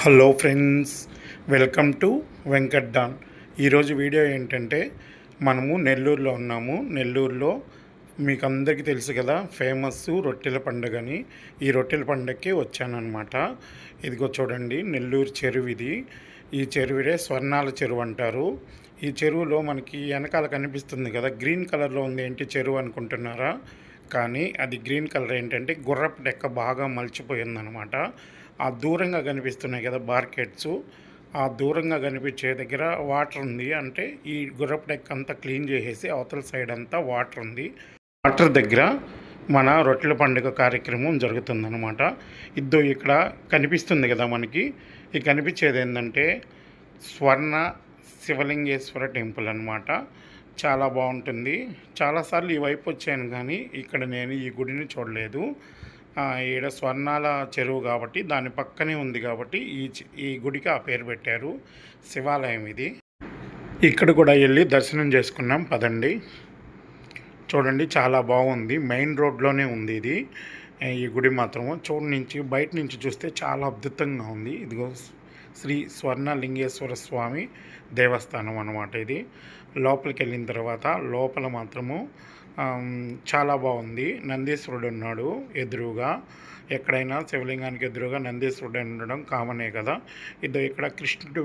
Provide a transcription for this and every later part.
Hello friends welcome to Venkat Don ఈరోజు video ఏంటంటే మనము నెల్లూరులో ఉన్నాము. నెల్లూరులో మీకు అందరికీ తెలుసు కదా ఫేమస్ రొట్టెల పండుగని. ఈ రొట్టెల పండుగకి వచ్చానమాట ఇదిగో చూడండి నెల్లూరు చెరువు ఇది. ఈ చెరువుడే స్వర్ణాల చెరువు అంటారు. ఈ చెరువులో మనకి వెనకాల కనిపిస్తుంది కదా గ్రీన్ కలర్లో ఉంది ఏంటి చెరువు అనుకుంటున్నారా? కానీ అది గ్రీన్ కలర్ ఏంటంటే గుర్రపు డెక్క బాగా మలిచిపోయిందనమాట ఆ దూరంగా కనిపిస్తున్నాయి కదా బార్కెట్స్. ఆ దూరంగా కనిపించే దగ్గర వాటర్ ఉంది. అంటే ఈ గుర్రపు డెక్ అంతా క్లీన్ చేసేసి అవతల సైడ్ అంతా వాటర్ ఉంది. వాటర్ దగ్గర మన రొట్టెల పండుగ కార్యక్రమం జరుగుతుందన్నమాట. ఇద్దో ఇక్కడ కనిపిస్తుంది కదా మనకి. ఈ కనిపించేది ఏంటంటే స్వర్ణ శివలింగేశ్వర టెంపుల్ అనమాట చాలా బాగుంటుంది. చాలాసార్లు ఈ వైపు వచ్చాను కానీ ఇక్కడ నేను ఈ గుడిని చూడలేదు. ఈడ స్వర్ణాల చెరువు కాబట్టి దాని పక్కనే ఉంది కాబట్టి ఈ ఈ గుడికి ఆ పేరు పెట్టారు. శివాలయం ఇది. ఇక్కడ కూడా వెళ్ళి దర్శనం చేసుకున్నాం. పదండి. చూడండి చాలా బాగుంది. మెయిన్ రోడ్లోనే ఉంది ఇది. ఈ గుడి మాత్రము. చూడు నుంచి బయట నుంచి చూస్తే చాలా అద్భుతంగా ఉంది. ఇదిగో శ్రీ స్వర్ణలింగేశ్వర స్వామి దేవస్థానం అన్నమాట ఇది. లోపలికి వెళ్ళిన తర్వాత లోపల మాత్రము చాలా బాగుంది. నందీశ్వరుడు ఉన్నాడు ఎదురుగా. ఎక్కడైనా శివలింగానికి ఎదురుగా నందీశ్వరుడు ఉండడం కామనే కదా. ఇది ఇక్కడ కృష్ణుడి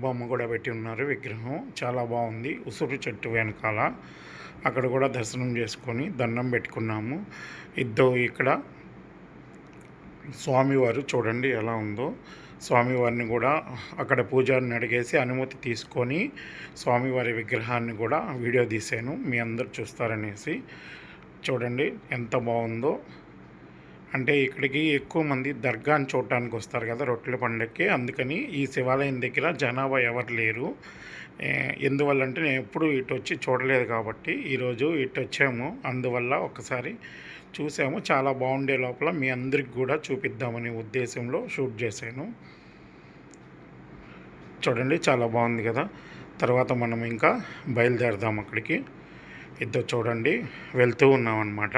బొమ్మ కూడా పెట్టి ఉన్నారు విగ్రహం. చాలా బాగుంది. ఉసురు చెట్టు వెనకాల. అక్కడ కూడా దర్శనం చేసుకొని దండం పెట్టుకున్నాము. ఇద్దో ఇక్కడ స్వామివారు చూడండి ఎలా ఉందో. స్వామివారిని కూడా అక్కడ పూజారిని అడిగేసి అనుమతి తీసుకొని స్వామివారి విగ్రహాన్ని కూడా వీడియో తీశాను. మీ అందరు చూస్తారనేసి. చూడండి ఎంత బాగుందో. అంటే ఇక్కడికి ఎక్కువ మంది దర్గాని చూడటానికి వస్తారు కదా రొట్టెల పండుగకి అందుకని ఈ శివాలయం దగ్గర జనాభా ఎవరు లేరు. ఎందువల్ల అంటే నేను ఎప్పుడు ఇటు వచ్చి చూడలేదు కాబట్టి ఈరోజు ఇటు వచ్చాము అందువల్ల ఒకసారి చూసాము. చాలా బాగుండే లోపల మీ అందరికి కూడా చూపిద్దామనే ఉద్దేశంలో షూట్ చేశాను. చూడండి చాలా బాగుంది కదా. తర్వాత మనం ఇంకా బయలుదేరదాం అక్కడికి. ఇద్దరు చూడండి వెళ్తూ ఉన్నామన్నమాట.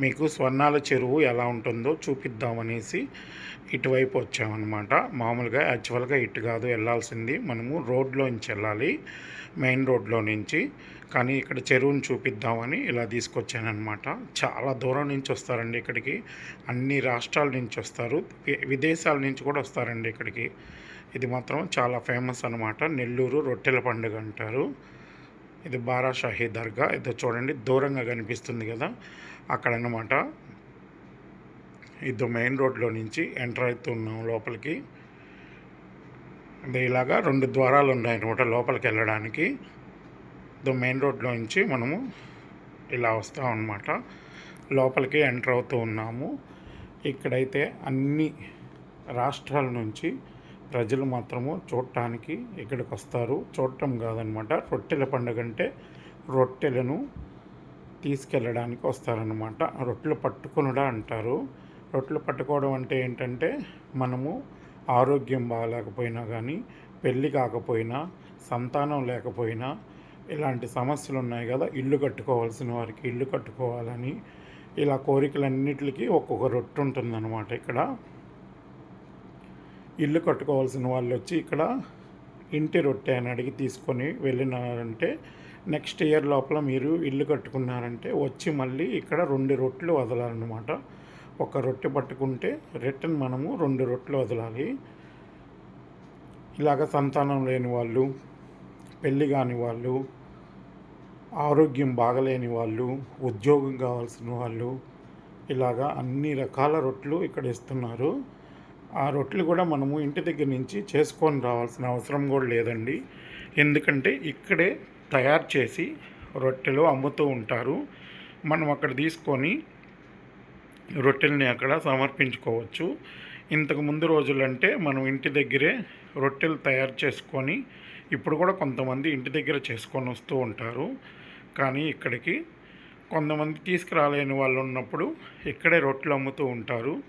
మీకు స్వర్ణాల చెరువు ఎలా ఉంటుందో చూపిద్దామనేసి ఇటువైపు వచ్చామన్నమాట. మామూలుగా యాక్చువల్గా ఇటు కాదు వెళ్ళాల్సింది మనము రోడ్లో నుంచి వెళ్ళాలి మెయిన్ రోడ్లో నుంచి. కానీ ఇక్కడ చెరువుని చూపిద్దామని ఇలా తీసుకొచ్చానమాట చాలా దూరం నుంచి వస్తారండి ఇక్కడికి. అన్ని రాష్ట్రాల నుంచి వస్తారు. విదేశాల నుంచి కూడా వస్తారండి ఇక్కడికి. ఇది మాత్రం చాలా ఫేమస్ అనమాట నెల్లూరు రొట్టెల పండుగ అంటారు. ఇది బారాషాహి దర్గా. ఇది చూడండి దూరంగా కనిపిస్తుంది కదా. అక్కడ అన్నమాట ఇది మెయిన్ రోడ్లో నుంచి ఎంటర్ అవుతున్నాం లోపలికి. ఇది ఇలాగా రెండు ద్వారాలు ఉన్నాయన్నమాట లోపలికి వెళ్ళడానికి. ఇది మెయిన్ రోడ్లో నుంచి మనము ఇలా వస్తాం అన్నమాట. లోపలికి ఎంటర్ అవుతూ ఉన్నాము. ఇక్కడైతే అన్ని రాష్ట్రాల నుంచి ప్రజలు మాత్రము చూడటానికి ఇక్కడికి వస్తారు. చూడటం కాదనమాట. రొట్టెల పండుగ అంటే రొట్టెలను తీసుకెళ్ళడానికి వస్తారనమాట. రొట్టెలు పట్టుకొనుడా అంటారు. రొట్టెలు పట్టుకోవడం అంటే ఏంటంటే మనము ఆరోగ్యం బాగాలేకపోయినా కానీ పెళ్ళి కాకపోయినా సంతానం లేకపోయినా ఇలాంటి సమస్యలు ఉన్నాయి కదా. ఇల్లు కట్టుకోవాల్సిన వారికి ఇల్లు కట్టుకోవాలని ఇలా కోరికలన్నిటికీ ఒక్కొక్క రొట్టె ఉంటుందన్నమాట ఇక్కడ. ఇల్లు కట్టుకోవాల్సిన వాళ్ళు వచ్చి ఇక్కడ ఇంటి రొట్టె అని అడిగి తీసుకొని వెళ్ళినారంటే నెక్స్ట్ ఇయర్ లోపల మీరు ఇల్లు కట్టుకున్నారంటే వచ్చి మళ్ళీ ఇక్కడ రెండు రొట్టెలు వదలాలన్నమాట. ఒక రొట్టె పట్టుకుంటే రిటర్న్ మనము రెండు రొట్టెలు వదలాలి. ఇలాగ సంతానం లేని వాళ్ళు పెళ్ళి కాని వాళ్ళు ఆరోగ్యం బాగలేని వాళ్ళు ఉద్యోగం కావాల్సిన వాళ్ళు ఇలాగా అన్ని రకాల రొట్టెలు ఇక్కడ ఇస్తున్నారు. ఆ రొట్టెలు కూడా మనము ఇంటి దగ్గర నుంచి చేసుకొని రావాల్సిన అవసరం కూడా లేదండి. ఎందుకంటే ఇక్కడే తయారు చేసి రొట్టెలు అమ్ముతూ ఉంటారు. మనం అక్కడ తీసుకొని రొట్టెల్ని అక్కడ సమర్పించుకోవచ్చు. ఇంతకు ముందు రోజులంటే మనం ఇంటి దగ్గరే రొట్టెలు తయారు చేసుకొని ఇప్పుడు కూడా కొంతమంది ఇంటి దగ్గర చేసుకొని వస్తూ ఉంటారు. కానీ ఇక్కడికి కొంతమంది తీసుకురాలేని వాళ్ళు ఉన్నప్పుడు ఇక్కడే రొట్టెలు అమ్ముతూ ఉంటారు.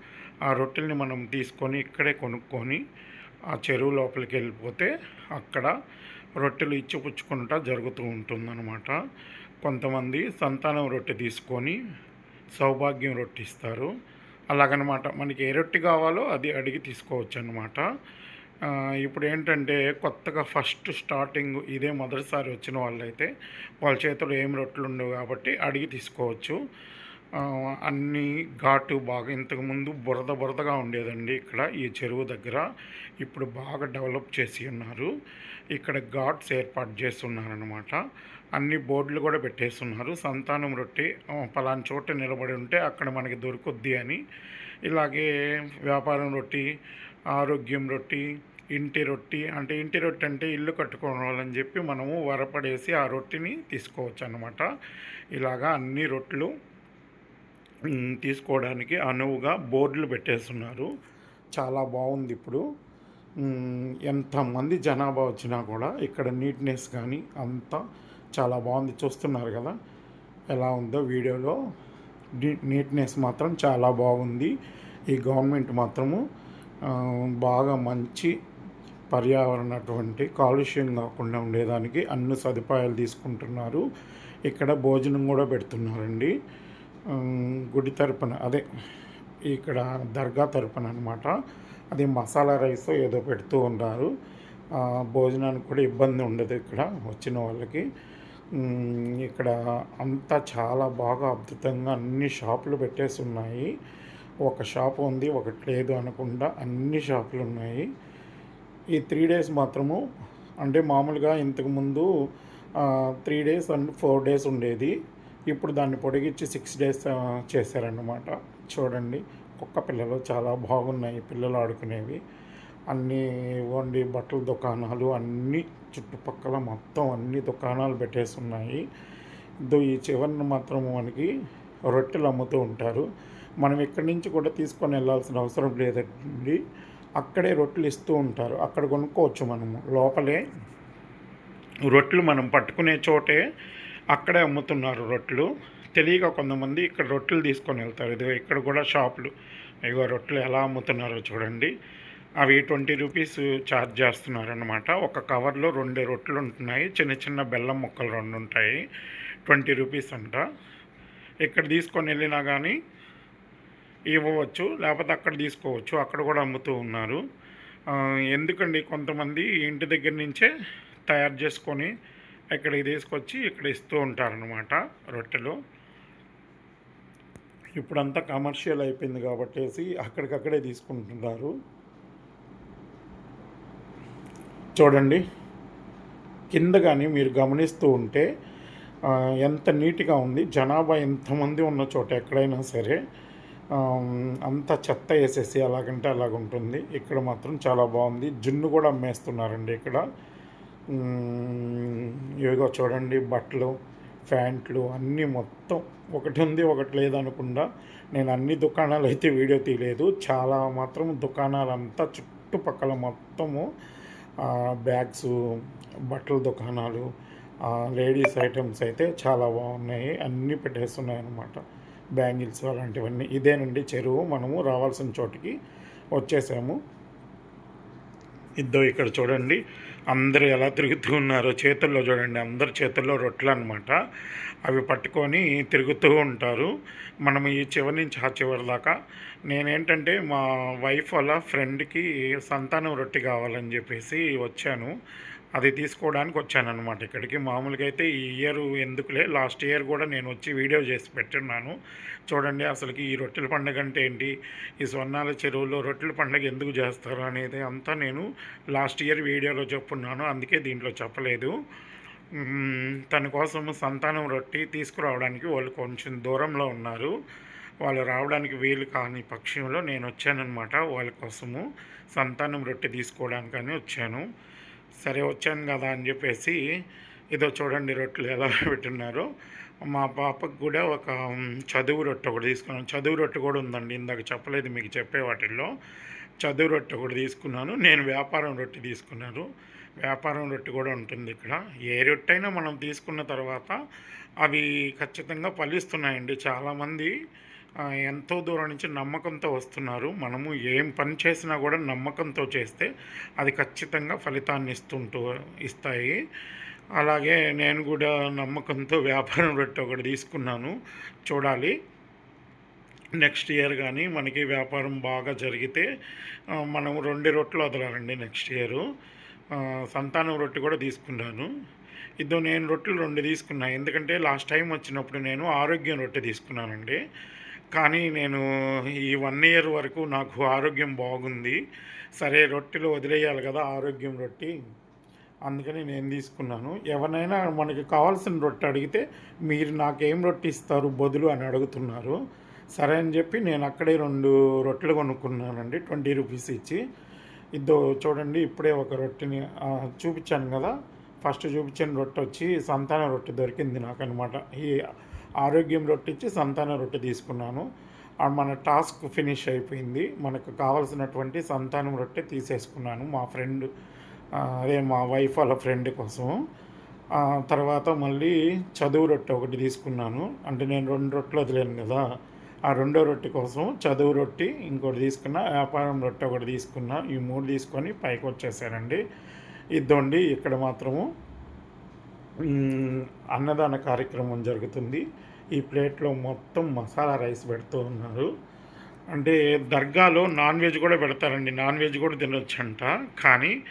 ఆ రొట్టెల్ని మనం తీసుకొని ఇక్కడే కొనుక్కొని ఆ చెరువు లోపలికి వెళ్ళిపోతే అక్కడ రొట్టెలు ఇచ్చిపుచ్చుకుంటా జరుగుతూ ఉంటుందన్నమాట. కొంతమంది సంతానం రొట్టె తీసుకొని సౌభాగ్యం రొట్టె ఇస్తారు. అలాగనమాట మనకి ఏ రొట్టె కావాలో అది అడిగి తీసుకోవచ్చు అనమాట ఇప్పుడు ఏంటంటే కొత్తగా ఫస్ట్ స్టార్టింగ్ ఇదే మొదటిసారి వచ్చిన వాళ్ళైతే వాళ్ళ చేతిలో ఏం రొట్టెలు ఉండవు కాబట్టి అడిగి తీసుకోవచ్చు. అన్ని ఘాటు బాగా ఇంతకుముందు బురద బురదగా ఉండేదండి ఇక్కడ ఈ చెరువు దగ్గర. ఇప్పుడు బాగా డెవలప్ చేసి ఉన్నారు. ఇక్కడ ఘాట్స్ ఏర్పాటు చేస్తున్నారనమాట అన్ని బోర్డులు కూడా పెట్టేస్తున్నారు. సంతానం రొట్టి పలాని చోట నిలబడి ఉంటే అక్కడ మనకి దొరుకుద్ది అని. ఇలాగే వ్యాపారం రొట్టి ఆరోగ్యం రొట్టి ఇంటి రొట్టి అంటే ఇంటి రొట్టె అంటే ఇల్లు కట్టుకోవాలని చెప్పి మనము వరపడేసి ఆ రొట్టిని తీసుకోవచ్చు అన్నమాట ఇలాగా అన్ని రొట్టెలు తీసుకోవడానికి అనువుగా బోర్డులు పెట్టేస్తున్నారు. చాలా బాగుంది ఇప్పుడు. ఎంతమంది జనాభా వచ్చినా కూడా ఇక్కడ నీట్నెస్ కానీ అంతా చాలా బాగుంది. చూస్తున్నారు కదా ఎలా ఉందో వీడియోలో. నీట్నెస్ మాత్రం చాలా బాగుంది. ఈ గవర్నమెంట్ మాత్రము బాగా మంచి పర్యావరణ అటువంటి కాలుష్యం కాకుండా ఉండేదానికి అన్ని సదుపాయాలు తీసుకుంటున్నారు. ఇక్కడ భోజనం కూడా పెడుతున్నారండి. గుడి తరపున అదే ఇక్కడ దర్గా తరపున అనమాట అది మసాలా రైస్ ఏదో పెడుతూ ఉన్నారు భోజనానికి కూడా ఇబ్బంది ఉండదు ఇక్కడ వచ్చిన వాళ్ళకి. ఇక్కడ అంతా చాలా బాగా అద్భుతంగా అన్ని షాపులు పెట్టేసి ఉన్నాయి ఒక షాప్ ఉంది ఒకటి లేదు అనకుండా అన్ని షాపులు ఉన్నాయి. ఈ త్రీ డేస్ మాత్రము అంటే మామూలుగా ఇంతకుముందు three days and four days ఉండేది. ఇప్పుడు దాన్ని పొడిగించి సిక్స్ డేస్ చేశారన్నమాట. చూడండి కుక్క పిల్లలు చాలా బాగున్నాయి పిల్లలు ఆడుకునేవి. అన్నీ ఇవ్వండి బట్టల దుకాణాలు అన్నీ చుట్టుపక్కల మొత్తం అన్ని దుకాణాలు పెట్టేసి ఉన్నాయి ఇదో ఈ చివరిన మాత్రం మనకి రొట్టెలు అమ్ముతూ ఉంటారు. మనం ఇక్కడి నుంచి కూడా తీసుకొని వెళ్ళాల్సిన అవసరం లేదండి. అక్కడే రొట్టెలు ఇస్తూ ఉంటారు. అక్కడ కొనుక్కోవచ్చు మనము. లోపలే రొట్టెలు మనం పట్టుకునే చోటే అక్కడే అమ్ముతున్నారు రొట్టెలు. తెలియక కొంతమంది ఇక్కడ రొట్టెలు తీసుకొని వెళ్తారు. ఇదిగో ఇక్కడ కూడా షాపులు. ఇగో రొట్టెలు ఎలా అమ్ముతున్నారో చూడండి. అవి ట్వంటీ రూపీస్ ఛార్జ్ చేస్తున్నారు అనమాట ఒక కవర్లో రెండు రొట్టెలు ఉంటున్నాయి. చిన్న చిన్న బెల్లం ముక్కలు రెండు ఉంటాయి. ట్వంటీ రూపీస్ అంట. ఇక్కడ తీసుకొని వెళ్ళినా కానీ ఇవ్వవచ్చు. లేకపోతే అక్కడ తీసుకోవచ్చు. అక్కడ కూడా అమ్ముతూ ఉన్నారు. ఎందుకండి కొంతమంది ఇంటి దగ్గర నుంచే తయారు చేసుకొని ఇక్కడికి తీసుకొచ్చి ఇక్కడ ఇస్తూ ఉంటారనమాట రొట్టెలు. ఇప్పుడంతా కమర్షియల్ అయిపోయింది కాబట్టేసి అక్కడికక్కడే తీసుకుంటున్నారు. చూడండి కింద కానీ మీరు గమనిస్తూ ఉంటే ఎంత నీట్గా ఉంది. జనాభా ఎంతమంది ఉన్న చోట ఎక్కడైనా సరే అంత చెత్త వేసేసి అలాగంటే అలాగుంటుంది. ఇక్కడ మాత్రం చాలా బాగుంది. జున్ను కూడా అమ్మేస్తున్నారండి ఇక్కడ. ఇవిగో చూడండి బట్టలు ప్యాంట్లు అన్నీ మొత్తం ఒకటి ఉంది ఒకటి లేదనకుండా నేను అన్ని దుకాణాలు అయితే వీడియో తీయలేదు. చాలా మాత్రం దుకాణాలంతా చుట్టుపక్కల మొత్తము బ్యాగ్స్ బట్టల దుకాణాలు లేడీస్ ఐటమ్స్ అయితే చాలా బాగున్నాయి అన్నీ పెట్టేస్తున్నాయి అన్నమాట బ్యాంగిల్స్ అలాంటివన్నీ. ఇదేనండి చెరువు మనము రావాల్సిన చోటికి వచ్చేసాము. ఇద్దో ఇక్కడ చూడండి. అందరూ ఎలా తిరుగుతూ ఉన్నారో చేతుల్లో చూడండి అందరి చేతుల్లో రొట్టెలు అనమాట అవి పట్టుకొని తిరుగుతూ ఉంటారు. మనం ఈ చివరి నుంచి ఆ చివరి దాకా నేనేంటంటే మా వైఫ్ వాళ్ళ ఫ్రెండ్కి సంతానం రొట్టె కావాలని చెప్పేసి వచ్చాను. అది తీసుకోవడానికి వచ్చానన్నమాట ఇక్కడికి. మామూలుగా అయితే ఈ ఇయర్ ఎందుకులే లాస్ట్ ఇయర్ కూడా నేను వచ్చి వీడియో చేసి పెట్టున్నాను. చూడండి అసలుకి ఈ రొట్టెల పండుగ అంటే ఏంటి? ఈ సొన్నాల చెరువులో రొట్టెల పండుగ ఎందుకు చేస్తారు అనేది అంతా నేను లాస్ట్ ఇయర్ వీడియోలో చెప్పున్నాను. అందుకే దీంట్లో చెప్పలేదు. తన కోసం సంతానం రొట్టి తీసుకురావడానికి వాళ్ళు కొంచెం దూరంలో ఉన్నారు. వాళ్ళు రావడానికి వీలు కాని పక్షంలో నేను వచ్చానన్నమాట. వాళ్ళ కోసము సంతానం రొట్టె తీసుకోవడానికని వచ్చాను. సరే వచ్చాను కదా అని చెప్పేసి ఇదో చూడండి రొట్టెలు ఎలా పెట్టున్నారు. మా పాపకు కూడా ఒక చదువు రొట్టె ఒకటి తీసుకున్నాను. చదువు రొట్టె కూడా ఉందండి ఇందాక చెప్పలేదు మీకు చెప్పే వాటిల్లో. చదువు రొట్టె ఒకటి తీసుకున్నాను. నేను వ్యాపారం రొట్టె తీసుకున్నాను వ్యాపారం రొట్టె కూడా ఉంటుంది ఇక్కడ. ఏ రొట్టె అయినా మనం తీసుకున్న తర్వాత అవి ఖచ్చితంగా ఫలిస్తున్నాయండి. చాలామంది ఎంతో దూరం నుంచి నమ్మకంతో వస్తున్నారు. మనము ఏం పని చేసినా కూడా నమ్మకంతో చేస్తే అది ఖచ్చితంగా ఫలితాన్ని ఇస్తుంటూ ఇస్తాయి. అలాగే నేను కూడా నమ్మకంతో వ్యాపారం రొట్టె ఒకటి తీసుకున్నాను. చూడాలి. నెక్స్ట్ ఇయర్ కానీ మనకి వ్యాపారం బాగా జరిగితే మనం రెండు రొట్టెలు వదలాలండి నెక్స్ట్ ఇయర్. సంతానం రొట్టె కూడా తీసుకున్నాను. ఇద్దరు నేను రొట్టెలు రెండు తీసుకున్నాను ఎందుకంటే లాస్ట్ టైం వచ్చినప్పుడు నేను ఆరోగ్యం రొట్టె తీసుకున్నానండి. కానీ నేను ఈ వన్ ఇయర్ వరకు నాకు ఆరోగ్యం బాగుంది. సరే రొట్టెలు వదిలేయాలి కదా ఆరోగ్యం రొట్టి. అందుకని నేను తీసుకున్నాను. ఎవరినైనా మనకి కావాల్సిన రొట్టె అడిగితే మీరు నాకేం రొట్టె ఇస్తారు బదులు? అని అడుగుతున్నారు. సరే అని చెప్పి నేను అక్కడే రెండు రొట్టెలు కొనుక్కున్నానండి ట్వంటీ రూపీస్ ఇచ్చి. ఇద్దో చూడండి ఇప్పుడే ఒక రొట్టెని చూపించాను కదా. ఫస్ట్ చూపించిన రొట్టె వచ్చి సంతాన రొట్టె దొరికింది నాకు అనమాట ఈ ఆరోగ్యం రొట్టె సంతాన రొట్టె తీసుకున్నాను. మన టాస్క్ ఫినిష్ అయిపోయింది. మనకు కావాల్సినటువంటి సంతానం రొట్టె తీసేసుకున్నాను మా ఫ్రెండ్ అదే మా వైఫ్ వాళ్ళ ఫ్రెండ్ కోసం. తర్వాత మళ్ళీ చదువు రొట్టె ఒకటి తీసుకున్నాను. అంటే నేను రెండు రొట్టెలు వదిలేను కదా. ఆ రెండో రొట్టె కోసం చదువు రొట్టె ఇంకోటి తీసుకున్నా వ్యాపారం రొట్టె ఒకటి తీసుకున్నా ఈ మూడు తీసుకొని పైకి వచ్చేసానండి. ఇద్దండి ఇక్కడ మాత్రము. అన్నదాన కార్యక్రమం జరుగుతుంది. ఈ ప్లేట్లో మొత్తం మసాలా రైస్ పెడుతూ ఉన్నారు. అంటే దర్గాలో నాన్ వెజ్ కూడా పెడతారండి. నాన్ వెజ్ కూడా తినొచ్చంట. కానీ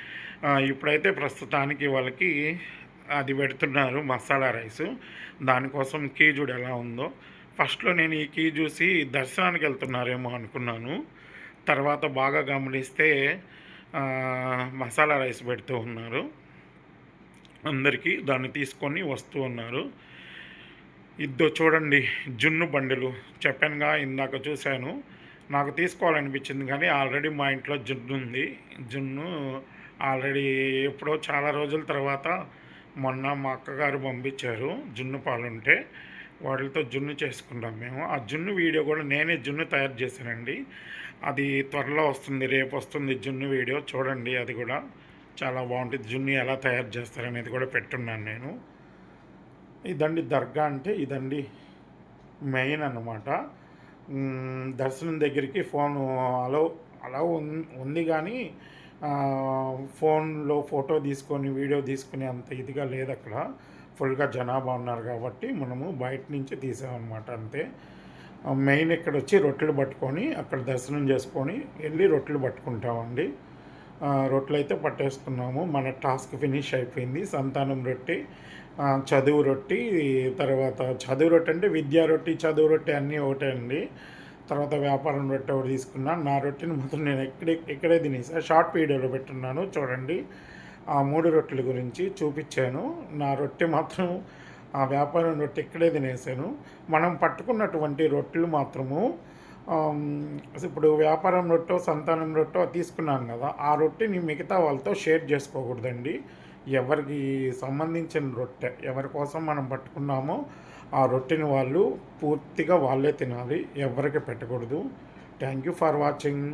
ఇప్పుడైతే ప్రస్తుతానికి వాళ్ళకి అది పెడుతున్నారు మసాలా రైస్. దానికోసం కీ ఎలా ఉందో. ఫస్ట్లో నేను ఈ కీ చూసి దర్శనానికి వెళ్తున్నారేమో అనుకున్నాను. తర్వాత బాగా గమనిస్తే మసాలా రైస్ పెడుతూ ఉన్నారు. అందరికీ దాన్ని తీసుకొని వస్తూ ఉన్నారు. ఇద్దో చూడండి జున్ను బండిలు. చెప్పానుగా ఇందాక చూశాను. నాకు తీసుకోవాలనిపించింది కానీ ఆల్రెడీ మా ఇంట్లో జున్ను ఉంది. జున్ను ఆల్రెడీ ఎప్పుడో చాలా రోజుల తర్వాత మొన్న మా అక్కగారు పంపించారు జున్ను పాలుంటే. వాటితో జున్ను చేసుకుంటాం మేము. ఆ జున్ను వీడియో కూడా నేనే జున్ను తయారు చేశానండి. అది త్వరలో వస్తుంది రేపు వస్తుంది జున్ను వీడియో. చూడండి అది కూడా. చాలా బాగుంటుంది. జున్ని ఎలా తయారు చేస్తారనేది కూడా పెట్టున్నాను నేను. ఇదండి దర్గా అంటే ఇదండి మెయిన్ అన్నమాట. దర్శనం దగ్గరికి ఫోన్ అలో అలా ఉంది కానీ ఫోన్లో ఫోటో తీసుకొని వీడియో తీసుకుని అంత ఇదిగా లేదు అక్కడ. ఫుల్గా జనాభా ఉన్నారు కాబట్టి మనము బయట నుంచి తీసామన్నమాట అంతే. మెయిన్ ఇక్కడ వచ్చి రొట్టెలు పట్టుకొని అక్కడ దర్శనం చేసుకొని వెళ్ళి రొట్టెలు పట్టుకుంటామండి. రొట్టెలు అయితే పట్టేసుకున్నాము మన టాస్క్ ఫినిష్ అయిపోయింది. సంతానం రొట్టె చదువు రొట్టి తర్వాత చదువు రొట్టె అంటే విద్యా రొట్టి చదువు రొట్టె అన్నీ ఒకటే అండి. తర్వాత వ్యాపారం రొట్టె ఒకటి తీసుకున్నాను నా రొట్టెని మాత్రం నేను ఇక్కడే ఇక్కడే తినేసా. షార్ట్ వీడియోలో పెట్టున్నాను. చూడండి. ఆ మూడు రొట్టెల గురించి చూపించాను. నా రొట్టె మాత్రం ఆ వ్యాపారం రొట్టె ఇక్కడే తినేసాను. మనం పట్టుకున్నటువంటి రొట్టెలు మాత్రము ఇప్పుడు వ్యాపారం రొట్టో సంతానం రొట్టో తీసుకున్నాను కదా ఆ రొట్టెని మిగతా వాళ్ళతో షేర్ చేసుకోకూడదండి. ఎవరికి సంబంధించిన రొట్టె ఎవరి కోసం మనం పట్టుకున్నామో ఆ రొట్టెని వాళ్ళు పూర్తిగా వాళ్ళే తినాలి ఎవరికి పెట్టకూడదు. Thank you for watching